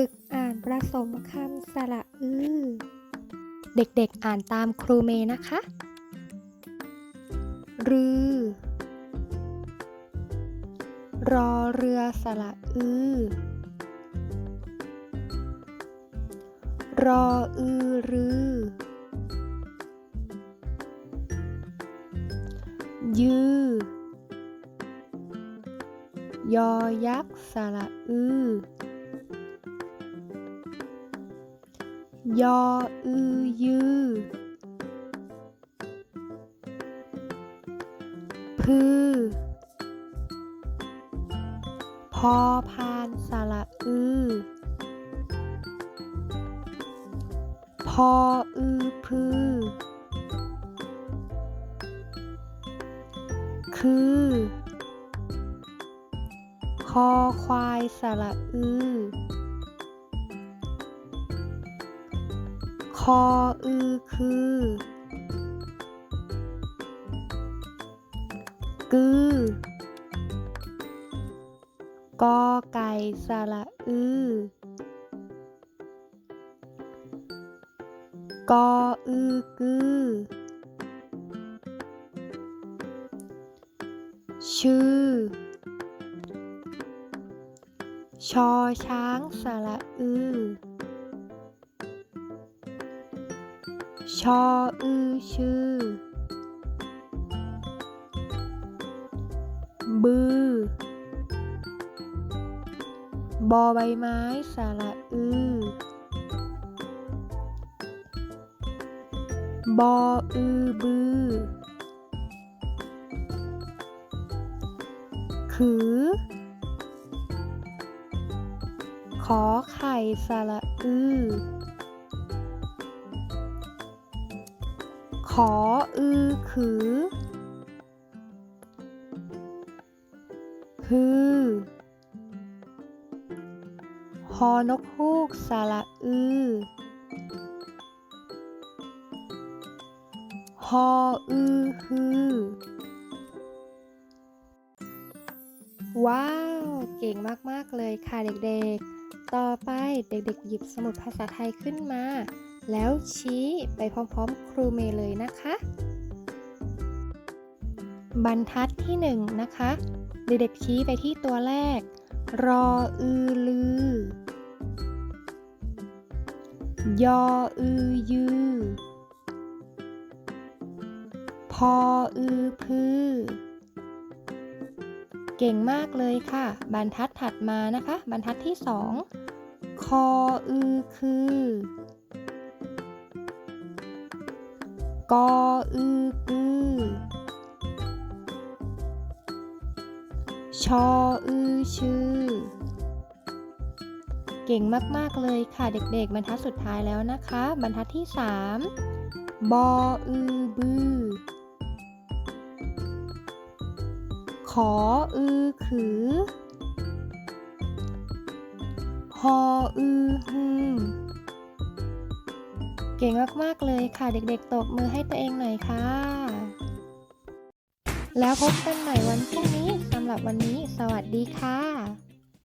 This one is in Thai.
ฝึกอ่านผสมคำสระอือ เด็กๆอ่านตามครูเมย์นะคะ รือ รอเรือสระอือ รออือรือ ยือยอยักษ์สระอือ ยออือยือพือ พอพานสระอือ พออือพือ คือ คอควายสระอือ คออือคือ กือกอไก่สระอือกออือกือ ชื่อ ชอช้างสระอือ ชออือชื่อ บือบอใบไม้สาระอือบออือบือขือ ขอไข่สาระอือ ขออือขือฮือฮอนกฮูกสระอือฮออือฮือว้าว เก่งมาก ๆ เลยค่ะเด็กๆ ต่อไปเด็กๆ หยิบสมุดภาษาไทยขึ้นมา แล้วชี้ไปพร้อมๆ ครูเมย์เลยนะคะ บรรทัดที่หนึ่งนะคะ เด็กๆชี้ไปที่ตัวแรก รออือลือยออือยือพออือพือ เก่งมากเลยค่ะ บรรทัดถัดมานะคะ บรรทัดที่สองคออือคือ กออือกือชออือชื่อ เก่งมาก ๆ เลยค่ะเด็กๆ บรรทัดสุดท้ายแล้วนะคะ บรรทัดที่ 3 บออือบือขออือขือ ฮออือฮือ เก่งมาก ๆ เลยค่ะเด็กๆ ตบมือให้ตัวเองหน่อยค่ะ แล้วพบกันใหม่วันพรุ่งนี้สำหรับวันนี้ สวัสดีค่ะ